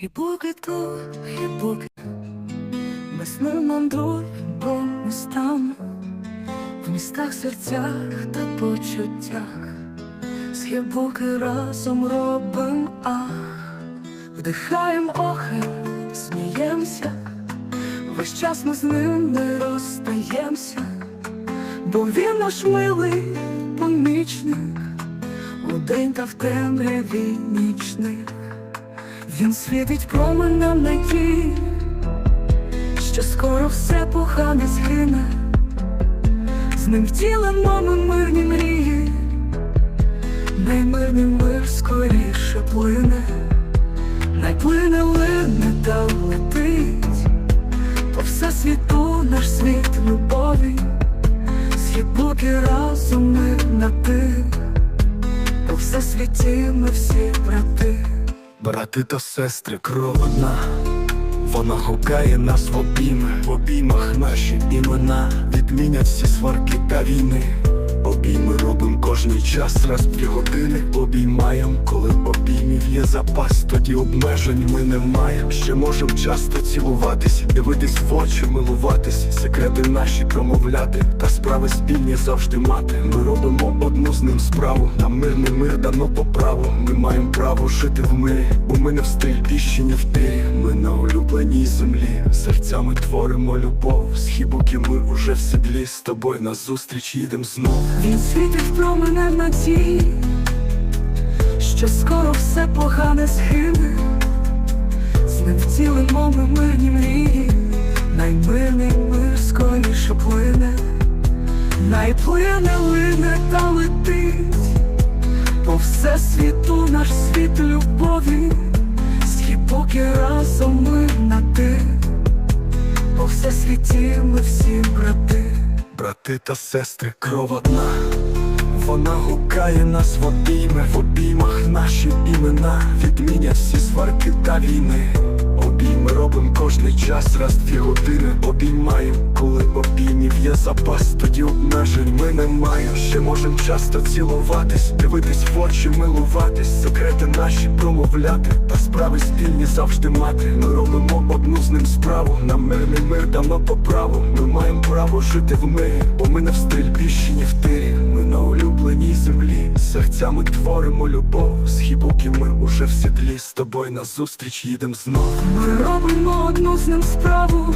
І поки тут, і поки сном мандруємо по містам, в містах, серцях та почуттях, Схибуки разом робим ах, вдихаєм охи, сміємося, весь час ми з ним не розстаємося, бо він наш милий помічник, у день та в темряві нічних. Він світить променем надії, що скоро все погане згине, з ним втілимо ми мирні мрії, наймирний мир скоріше плине, найплине лине та летить, по все світу наш світ любові, поки разом ми на тих, по все світі ми всі брати. Брати та сестри, кров одна, вона гукає нас в обійми, в обіймах наші імена відмінять всі сварки та війни. Обійми робим кожний час, раз в дві години обіймаєм, коли обіймів є запас, тоді обмежень ми не маєм. Ще можем часто цілуватись, дивитись в очі, милуватись, секрети наші промовляти, та справи спільні завжди мати. Ми робимо одну з ним справу, нам мирний мир дано по праву. Ми маємо право жити в мирі, бо ми не в стрільбіщі, ні в тирі. На улюбленій землі, серцями творимо любов. Схибуки ми уже в седлі, з тобою назустріч їдем знов. Він світить променем надії, що скоро все погане згине, з ним втілимо ми мирні мрії, наймирний мир скоріше плине, найплине лине та летить, по все світу наш світ любові, поки разом по світі ми всі брати. Брати та сестри, кров одна, вона гукає нас в обійми, в обіймах наші імена відмінять всі сварки та війни. Обійми робим кожний час, раз дві години обіймаєм, коли обіймів є запас, тоді обмежень ми не маємо. Ще можем часто цілуватись, дивитись в очі, милуватись, секрети наші промовляти, та справи спільні завжди мати. Ми робимо одну з ним справу, нам мирний мир дано по праву. Ми маємо право жити в мирі, бо ми не в стрільбіщі, ні серцями творимо любов. Схибуки ми уже в сідлі, з тобою назустріч їдем знов. Ми робимо одну з ним справу,